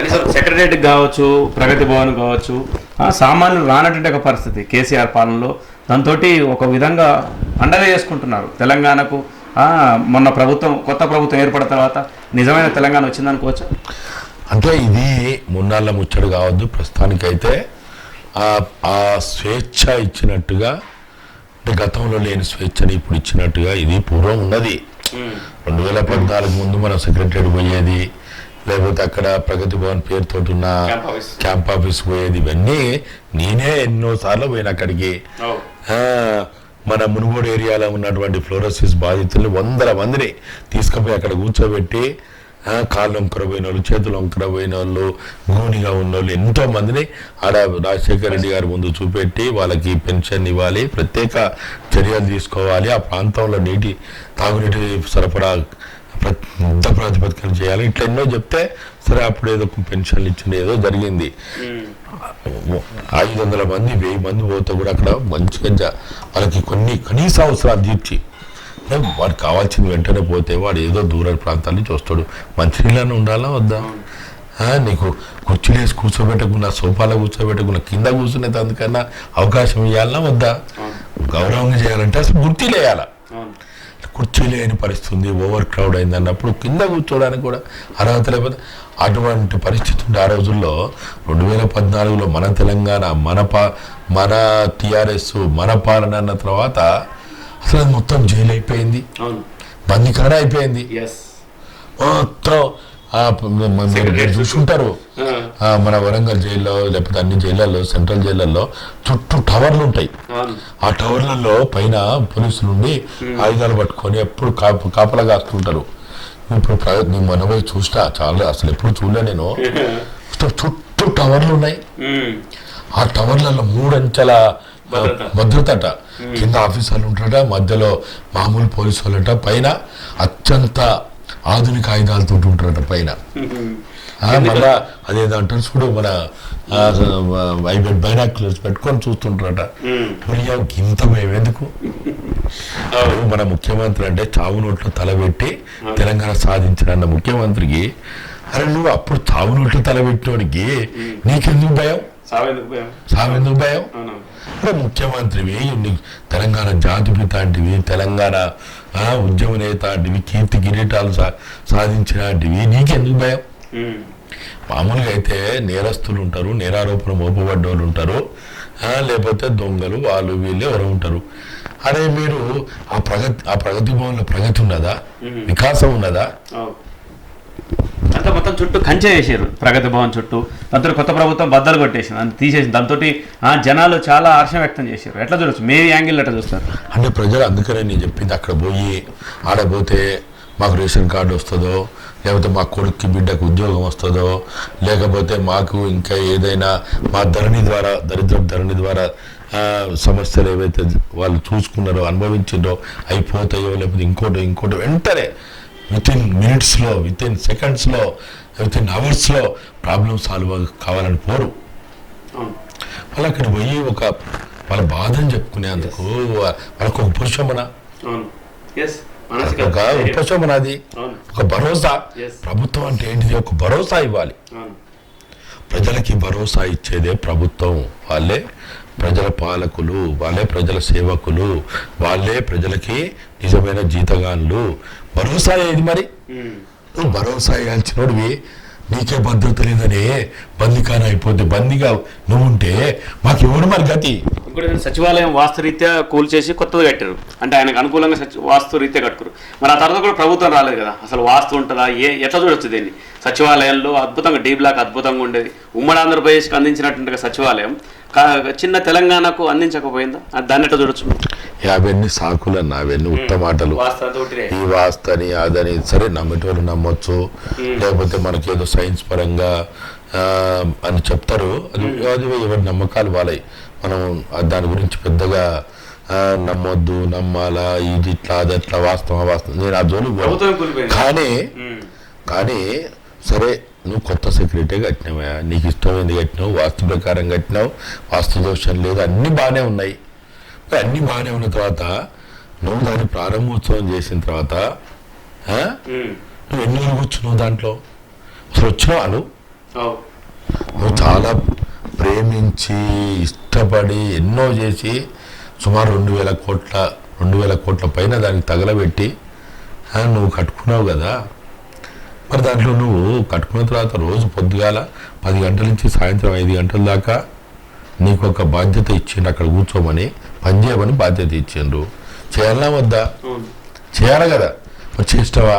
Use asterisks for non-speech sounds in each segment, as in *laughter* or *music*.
కనీసం సెక్రటరియట్ కావచ్చు ప్రగతి భవన్ కావచ్చు సామాన్యులు రానటువంటి ఒక పరిస్థితి. కేసీఆర్ పాలనలో దాంతో ఒక విధంగా అండగా చేసుకుంటున్నారు తెలంగాణకు మొన్న ప్రభుత్వం కొత్త ప్రభుత్వం ఏర్పడిన తర్వాత నిజమైన తెలంగాణ వచ్చిందనుకోవచ్చు అంటే ఇది మున్నాళ్ళ ముచ్చడు కావద్దు. ప్రస్తుతానికైతే ఆ స్వేచ్ఛ ఇచ్చినట్టుగా అంటే గతంలో లేని స్వేచ్ఛని ఇప్పుడు ఇచ్చినట్టుగా ఇది పూర్వం ఉన్నది. రెండు వేల పద్నాలుగు ముందు మనం సెక్రటరీ పోయేది లేకపోతే అక్కడ ప్రగతి భవన్ పేరుతోటి ఉన్న క్యాంప్ ఆఫీస్. పోయేది ఇవన్నీ నేనే ఎన్నో సార్లు పోయిన అక్కడికి. మన మునుగోడు ఏరియాలో ఉన్నటువంటి ఫ్లోరోసిస్ బాధితులు వందల మందిని తీసుకుపోయి అక్కడ కూర్చోబెట్టి కాళ్ళు వంకర పోయిన వాళ్ళు చేతులు వంకర పోయిన వాళ్ళు గూనిగా ఉన్న వాళ్ళు ఎంతో మందిని ఆడ రాజశేఖర రెడ్డి గారి ముందు చూపెట్టి వాళ్ళకి పెన్షన్ ఇవ్వాలి ప్రత్యేక చర్యలు తీసుకోవాలి. ఆ ప్రాంతంలో నీటి తాగునీటి సరఫరా యుద్ధ ప్రాతిపదికన చేయాలి. ఇట్లా ఎన్నో చెప్తే సరే అప్పుడు ఏదో పెన్షన్లు ఇచ్చింది ఏదో జరిగింది. ఐదు వందల మంది వెయ్యి మంది పోతే కూడా అక్కడ మంచిగా వాళ్ళకి కొన్ని కనీస అవసరాలు తీర్చి. వాడికి కావాల్సింది వెంటనే పోతే వాడు ఏదో దూర ప్రాంతాల నుంచి వస్తాడు. మంచినీళ్ళని ఉండాలా వద్దా? నీకు కుర్చీలు వేసి కూర్చోబెట్టకుండా సోఫాలో కూర్చోబెట్టకుండా కింద కూర్చునే అందుకన్నా అవకాశం ఇవ్వాలన్నా వద్దా? గౌరవంగా చేయాలంటే అసలు గుర్తీలు వేయాలా కుర్చీ లేని పరిస్థితి ఉంది ఓవర్ క్రౌడ్ అయింది అన్నప్పుడు కింద కూర్చోడానికి కూడా అర్హత లేకపోతే అటువంటి పరిస్థితి ఉంది ఆ రోజుల్లో రెండు వేల పద్నాలుగులో మన తెలంగాణ మన పా మన టిఆర్ఎస్ మన పాలన అన్న తర్వాత అసలు మొత్తం జైలు అయిపోయింది బందీకరణ అయిపోయింది. ఎస్ మొత్తం మీరు మీరు చూసుంటారు ఆ, మన వరంగల్ జైల్లో లేకపోతే అన్ని జైళ్ళల్లో సెంట్రల్ జైళ్ళల్లో చుట్టూ టవర్లు ఉంటాయి. ఆ టవర్లలో పైన పోలీసులు ఉండి ఆయుధాలు పట్టుకొని ఎప్పుడు కాపు కాపలా కాస్తుంటారు. ఇప్పుడు నేను మొన్న పోయి చూసినా చాలా అసలు ఎప్పుడు చూడలే నేను. *laughs* చుట్టూ- టవర్లు ఉన్నాయి. ఆ టవర్లలో మూడంచెల. భద్రతట. కింద ఆఫీసర్లు ఉంటారట మధ్యలో మామూలు పోలీసు వాళ్ళట. పైన అత్యంత ఆధునిక ఆయుధాలతో ఉంటారట పైన. మళ్ళా అదేదో అంటారు చూడు మన బైనాక్యులర్స్ పెట్టుకొని చూస్తుంటారట. మరి ఇంత భయం ఎందుకు? మన ముఖ్యమంత్రి అంటే చావు నోట్లో తలబెట్టి తెలంగాణ సాధించిన ముఖ్యమంత్రికి అరే నువ్వు అప్పుడు చావు నోట్లో తలబెట్టినోడికి నీకెందుకు భయం? సావేందుకు భయం అరే ముఖ్యమంత్రివి నీకు తెలంగాణ జాతిపిత అంటివి తెలంగాణ ఉద్యమ నేత అంటివి కీర్తి కిరీటాలు సా సాధించినటివి నీకెందుకు భయం. మామూలుగా అయితే నేరస్తులు ఉంటారు నేరారోపణ మోపబడ్డ వాళ్ళు ఉంటారు ఆ, లేకపోతే దొంగలు వాళ్ళు వీళ్ళు ఎవరు ఉంటారు. అరే మీరు ఆ ప్రగతి ఆ ప్రగతి భవన్లో ప్రగతి ఉన్నదా? వికాసం ఉన్నదా? అవును. మొత్తం చుట్టూ కంచె వేసారు ప్రగతి భవన్ చుట్టూ. దాంతో కొత్త ప్రభుత్వం బద్దలు కొట్టేసింది. అంత తీసేసింది దాంతో జనాలు చాలా హర్షం వ్యక్తం చేశారు. ఎట్లా చూడొచ్చు? మీ యాంగిల్ ఎట్లా చూస్తారు? అంటే ప్రజలు అందుకనే నేను చెప్పింది అక్కడ పోయి ఆడపోతే మాకు రేషన్ కార్డు వస్తుందో లేకపోతే మా కొడుక్కి బిడ్డకు ఉద్యోగం వస్తుందో లేకపోతే మాకు ఇంకా ఏదైనా మా ధరణి ద్వారా దరిద్ర ధరణి ద్వారా సమస్యలు ఏవైతే వాళ్ళు చూసుకున్నారో అనుభవించిందో అయిపోతాయో లేకపోతే ఇంకోటో ఇంకోటి వెంటనే విత్ ఇన్ మినిట్స్లో విత్ ఇన్ సెకండ్స్లో విత్ ఇన్ అవర్స్లో ప్రాబ్లమ్ సాల్వ్ కావాలని పోరు. వాళ్ళు అక్కడ పోయి ఒక వాళ్ళ బాధను చెప్పుకునేందుకు వాళ్ళకు ఒక పురుషమన ఒక ఉపశమన అది. ఒక భరోసా. ప్రభుత్వం అంటే ఏంటిది? ఒక భరోసా ఇవ్వాలి. ప్రజలకి భరోసా ఇచ్చేదే ప్రభుత్వం. వాళ్ళే ప్రజల పాలకులు వాళ్ళే ప్రజల సేవకులు వాళ్ళే ప్రజలకి నిజమైన జీతగాన్లు భరోసా ఏది మరి. నువ్వు భరోసా ఇవ్వాల్సినోడివి. నీకే భద్రత లేదని బందీకాన అయిపోతే బందీగా నువ్వు ఉంటే మాకు ఎవడు మరి గతి సచివాలయం వాస్తురీత్యా కూల్చేసి కొత్తది కట్టారు అంటే ఆయనకు అనుకూలంగా సచి వాస్తు రీత్యా కట్టుకురు మరి ఆ తర్వాత కూడా ప్రభుత్వం రాలేదు కదా. అసలు వాస్తు ఉంటుందా? ఏ ఎట్లా చూడొచ్చు దీన్ని? సచివాలయంలో అద్భుతంగా డీ బ్లాక్ అద్భుతంగా ఉండేది. ఉమ్మడి ఆంధ్రప్రదేశ్కి అందించినటువంటి సచివాలయం. చిన్న తెలంగాణకు అందించకపోయిందా? అది దాన్ని ఎట్లా చూడొచ్చు? అవన్నీ సాకులన్న అవన్నీ ఉత్తమాటలు. ఈ వాస్తని అదని సరే నమ్మేటోళ్ళు నమ్మొచ్చు. లేకపోతే మనకేదో సైన్స్ పరంగా అని చెప్తారు. అది అది ఎవరి నమ్మకాలు వాళ్ళవి మనం దాని గురించి పెద్దగా నమ్మొద్దు నమ్మాలా ఇది ఇట్లా అది అట్లా వాస్తవం వాస్తవం నేను ఆ కూలిపోయింది. కానీ. కానీ సరే నువ్వు కొత్త సెక్రటరీ కట్టినావా? నీకు ఇష్టమైంది కట్టినావు? వాస్తు ప్రకారం కట్టినావు? వాస్తు దోషం లేదు. అన్నీ బాగానే ఉన్నాయి. అన్నీ బాగానే ఉన్న తర్వాత నువ్వు దాన్ని ప్రారంభోత్సవం చేసిన తర్వాత. నువ్వు ఎన్ని కూర్చున్నావు దాంట్లో? అసలు వచ్చినావా అవు. నువ్వు చాలా ప్రేమించి ఇష్టపడి ఎన్నో చేసి సుమారు రెండు వేల కోట్ల రెండు వేల కోట్ల పైన దానికి తగలబెట్టి నువ్వు కట్టుకున్నావు కదా? మరి దాంట్లో నువ్వు కట్టుకున్న తర్వాత రోజు పొద్దుగాల పది గంటల నుంచి సాయంత్రం ఐదు గంటల దాకా నీకు ఒక బాధ్యత ఇచ్చిండు అక్కడ కూర్చోమని పని చేయమని బాధ్యత ఇచ్చిండ్రు. చేయాలా వద్దా? చేయాలి కదా. మరి చేస్తావా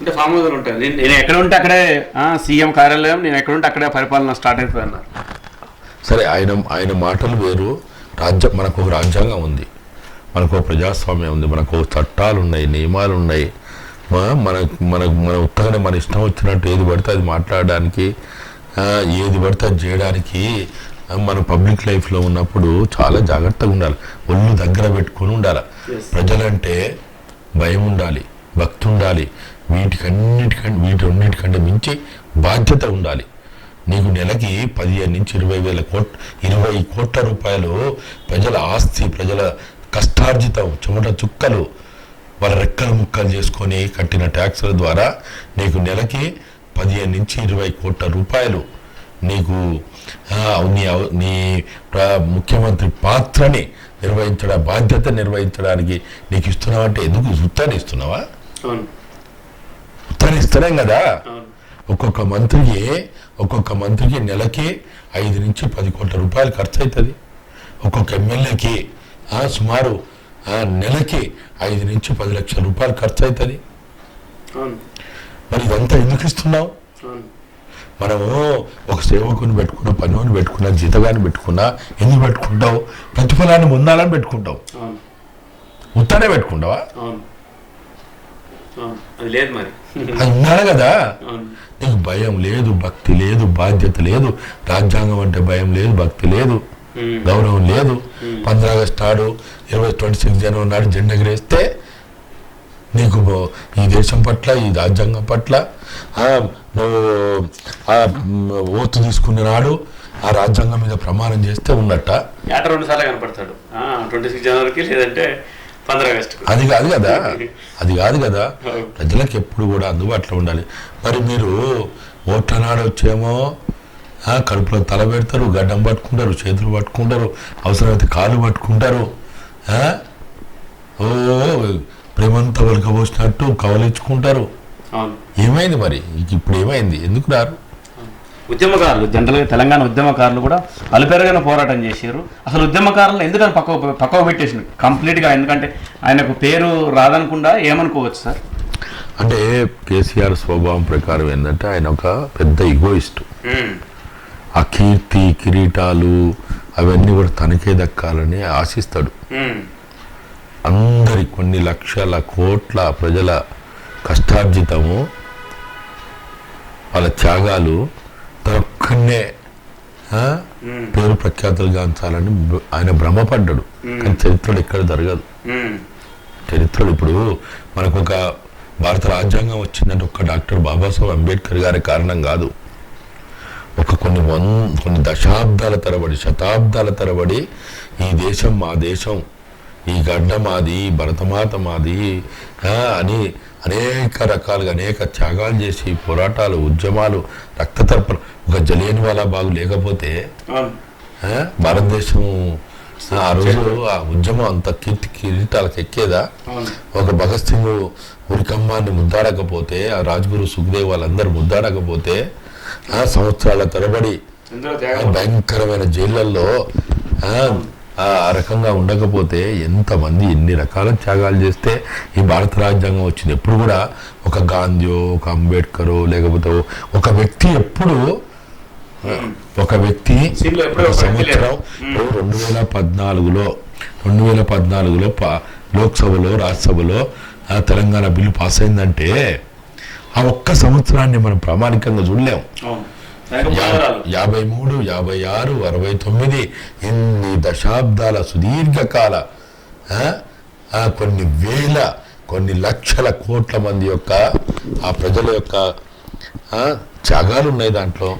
అంటే ఫామ్ హౌస్లు ఉంటాయి. నేను ఎక్కడ ఉంటే అక్కడే సీఎం కార్యాలయం నేను ఎక్కడ ఉంటే అక్కడే పరిపాలన స్టార్ట్ అవుతుంది అన్నారు. సరే ఆయన ఆయన మాటలు వేరు. రాజ్యం మనకు ఒక రాజ్యాంగం ఉంది. మనకు ఒక ప్రజాస్వామ్యం ఉంది. మనకు చట్టాలు ఉన్నాయి నియమాలు ఉన్నాయి. మ- మన మన మన ఉత్తగానే మన ఇష్టం వచ్చినట్టు ఏది పడితే అది మాట్లాడడానికి ఏది పడితే అది చేయడానికి మన పబ్లిక్ లైఫ్లో ఉన్నప్పుడు చాలా జాగ్రత్తగా ఉండాలి. ఒళ్ళు దగ్గర పెట్టుకొని ఉండాలి. ప్రజలంటే భయం ఉండాలి భక్తి ఉండాలి. వీటికన్నిటికంటే వీటన్నిటికంటే మించి బాధ్యత ఉండాలి. నీకు నెలకి పదిహేను నుంచి ఇరవై వేల కోట్ ఇరవై కోట్ల రూపాయలు ప్రజల ఆస్తి ప్రజల కష్టార్జితం చెమట చుక్కలు వాళ్ళ రెక్కలు ముక్కలు చేసుకొని కట్టిన ట్యాక్సుల ద్వారా నీకు నెలకి పదిహేను నుంచి ఇరవై కోట్ల రూపాయలు నీకు నీ నీ ముఖ్యమంత్రి పాత్రని నిర్వహించడం బాధ్యత నిర్వహించడానికి నీకు ఇస్తున్నావు అంటే ఎందుకు ఉత్తరం ఇస్తున్నావా? ఉత్తరం ఇస్తలేం కదా? ఒక్కొక్క మంత్రికి ఒక్కొక్క మంత్రికి నెలకి ఐదు నుంచి పది కోట్ల రూపాయలు ఖర్చు అవుతుంది. ఒక్కొక్క ఎమ్మెల్యేకి సుమారు నెలకి ఐదు నుంచి పది లక్షల రూపాయలు ఖర్చు అవుతుంది మరి ఇదంతా ఎందుకు ఇస్తున్నావు? మనము ఒక సేవకుని పెట్టుకున్నా పనిని పెట్టుకున్నా జీతగాని పెట్టుకున్నా ఎందుకు పెట్టుకుంటావు? ప్రతిఫలాన్ని పొందాలని పెట్టుకుంటావు. ఉత్తానే పెట్టుకుంటావా? అది లేదు మరి. అది ఉండాలి కదా. నీకు భయం లేదు భక్తి లేదు బాధ్యత లేదు. రాజ్యాంగం అంటే భయం లేదు భక్తి లేదు. గౌరవం లేదు. పంద్ర ఆగస్ట్ నాడు ఇరవై ట్వంటీ సిక్స్ జనవరి నాడు జెండా ఎగరేస్తే నీకు ఈ దేశం పట్ల ఈ రాజ్యాంగం పట్ల నువ్వు ఓతు తీసుకున్న నాడు ఆ రాజ్యాంగం మీద ప్రమాణం చేస్తే ఉన్నట్ట. ఏట రెండు సార్లు కనపడతాడు. ట్వంటీ సిక్స్ జనవరికి లేదంటే అది కాదు కదా. అది కాదు కదా. ప్రజలకు ఎప్పుడు కూడా అందుబాటులో ఉండాలి. మరి మీరు ఓట్ల నాడు వచ్చేమో కడుపులో తల పెడతారు గడ్డం పట్టుకుంటారు చేతులు పట్టుకుంటారు అవసరమైతే కాళ్ళు పట్టుకుంటారు? ఓ ప్రేమంతా వలకబోసినట్టు కవలించుకుంటారు ఏమైంది మరి? ఇప్పుడు ఏమైంది? ఎందుకు రారు? ఉద్యమకారులు జనరల్గా తెలంగాణ ఉద్యమకారులు కూడా అలుపెరగైన పోరాటం చేశారు. అసలు ఉద్యమకారులు ఎందుకని పక్క పక్కకు పెట్టేసింది కంప్లీట్గా ఎందుకంటే ఆయనకు పేరు రాదనకుండా ఏమనుకోవచ్చు సార్? అంటే కేసీఆర్ స్వభావం ప్రకారం ఏంటంటే ఆయన ఒక పెద్ద ఇగోయిస్ట్ ఆ కీర్తి కిరీటాలు అవన్నీ కూడా తనకే దక్కాలని ఆశిస్తాడు. అందరి కొన్ని లక్షల కోట్ల ప్రజల కష్టార్జితము వాళ్ళ త్యాగాలు తనొక్కనే పేరు ప్రఖ్యాతులు గాంచాలని ఆయన భ్రమపడ్డాడు. కానీ చరిత్రలో ఎక్కడ జరగదు. చరిత్రలో ఇప్పుడు మనకు ఒక భారత రాజ్యాంగం వచ్చిందంటే ఒక్క డాక్టర్ బాబాసాహెబ్ అంబేద్కర్ గారి కారణం కాదు. ఒక కొన్ని వన్ కొన్ని దశాబ్దాల తరబడి శతాబ్దాల తరబడి ఈ దేశం మా దేశం ఈ గడ్డ మాది భరతమాత మాది అని అనేక రకాలుగా అనేక త్యాగాలు చేసి పోరాటాలు ఉద్యమాలు రక్తతర్పణ ఒక జలియన్ వాలా బాగు లేకపోతే భారతదేశం ఆ రోజు ఆ ఉద్యమం అంత కీర్తి కిరీటాలకు ఎక్కేదా? ఒక భగత్ సింగ్ ఉరికమ్మాన్ని ముద్దాడకపోతే ఆ రాజ్గురు సుఖదేవ్ వాళ్ళందరూ ముద్దాడకపోతే సంవత్సరాల తరబడి భయంకరమైన జైళ్ళల్లో ఆ, రకంగా ఉండకపోతే ఎంతమంది ఎన్ని రకాల త్యాగాలు చేస్తే ఈ భారత రాజ్యాంగం వచ్చింది. ఎప్పుడు కూడా ఒక గాంధీయో ఒక అంబేద్కరో లేకపోతే ఒక వ్యక్తి ఎప్పుడు ఒక వ్యక్తి. సంవత్సరం రెండు వేల పద్నాలుగులో రెండు వేల పద్నాలుగులో పా- లోక్సభలో రాజ్యసభలో ఆ తెలంగాణ బిల్లు పాస్ అయిందంటే ఆ ఒక్క సంవత్సరాన్ని మనం ప్రామాణికంగా చూడలేము. యాభై మూడు యాభై ఆరు అరవై తొమ్మిది ఇన్ని దశాబ్దాల సుదీర్ఘకాల కొన్ని వేల కొన్ని లక్షల కోట్ల మంది యొక్క ఆ ప్రజల యొక్క త్యాగాలు ఉన్నాయి దాంట్లో.